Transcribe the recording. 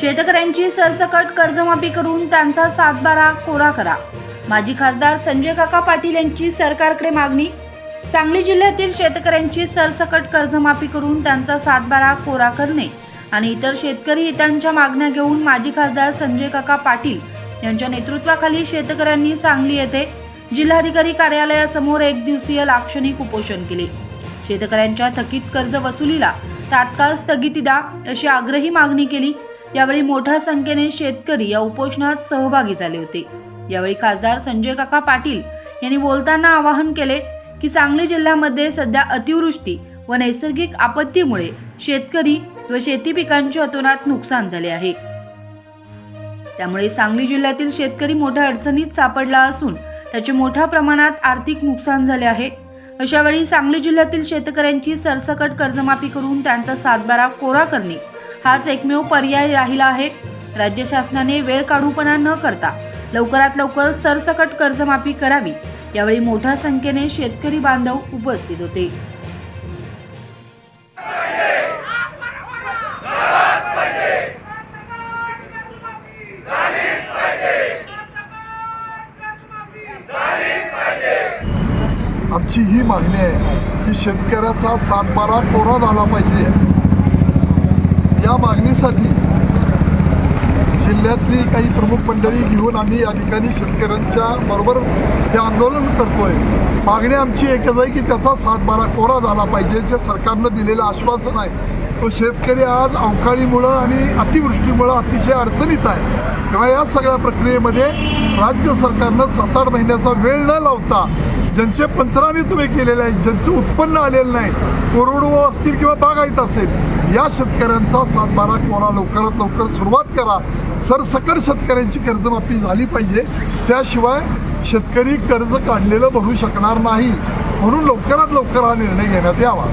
शेतकऱ्यांची सरसकट कर्जमाफी करून त्यांचा सातबारा कोरा करा. माजी खासदार संजय काका पाटील यांची सरकारकडे मागणी. सांगली जिल्ह्यातील शेतकऱ्यांची सरसकट कर्जमाफी करून त्यांचा सातबारा कोरा करणे आणि इतर शेतकरी हितांच्या मागण्या घेऊन माजी खासदार संजय काका पाटील यांच्या नेतृत्वाखाली शेतकऱ्यांनी सांगली येथे जिल्हाधिकारी कार्यालयासमोर एक दिवसीय लाक्षणिक उपोषण केले. शेतकऱ्यांच्या थकीत कर्ज वसुलीला तात्काळ स्थगिती द्या अशी आग्रही मागणी केली. यावेळी मोठ्या संख्येने शेतकरी या उपोषणात सहभागी झाले होते. यावेळी खासदार संजय काका पाटील यांनी बोलताना आवाहन केले की सांगली जिल्ह्यामध्ये सध्या अतिवृष्टी व नैसर्गिक आपत्तीमुळे शेतकरी व शेती पिकांचे अतोनात नुकसान झाले आहे. त्यामुळे सांगली जिल्ह्यातील शेतकरी मोठ्या अडचणीत सापडला असून त्याचे मोठ्या प्रमाणात आर्थिक नुकसान झाले आहे. अशा वेळी सांगली जिल्ह्यातील शेतकऱ्यांची सरसकट कर्जमाफी करून त्यांचा सातबारा कोरा करणे हाच एकमेव पर्याय राहिला आहे. राज्य शासनाने वेळ काढूपणा न करता लवकरात लवकर सरसकट कर्जमाफी करावी. यावेळी मोठ्या संख्येने शेतकरी बांधव उपस्थित होते. आमची ही मागणी आहे की शेतकऱ्याचा सातबारा कोरा झाला पाहिजे. मागणीसाठी जिल्ह्यातली काही प्रमुख मंडळी घेऊन आम्ही या ठिकाणी शेतकऱ्यांच्या बरोबर हे आंदोलन करतोय. मागणी आमची एकच आहे की त्याचा सातबारा कोरा झाला पाहिजे. जे सरकारनं दिलेलं आश्वासन आहे तो शेतकरी आज अवकाळीमुळं आणि अतिवृष्टीमुळं अतिशय अडचणीत आहे. तेव्हा या सगळ्या प्रक्रियेमध्ये राज्य सरकारनं सात आठ महिन्याचा वेळ न लावता ज्यांचे पंचनामे तुम्ही केलेले आहेत ज्यांचं उत्पन्न आलेलं नाही कोरडवो असतील किंवा बागायत असेल या शेतकऱ्यांचा सातबारा कोरा लवकरात लवकर सुरुवात करा. सरसकट शेतकऱ्यांची कर्जमाफी झाली पाहिजे. त्याशिवाय शेतकरी कर्ज काढलेलं भरू शकणार नाही. म्हणून लवकरात लवकर हा निर्णय घेण्यात यावा.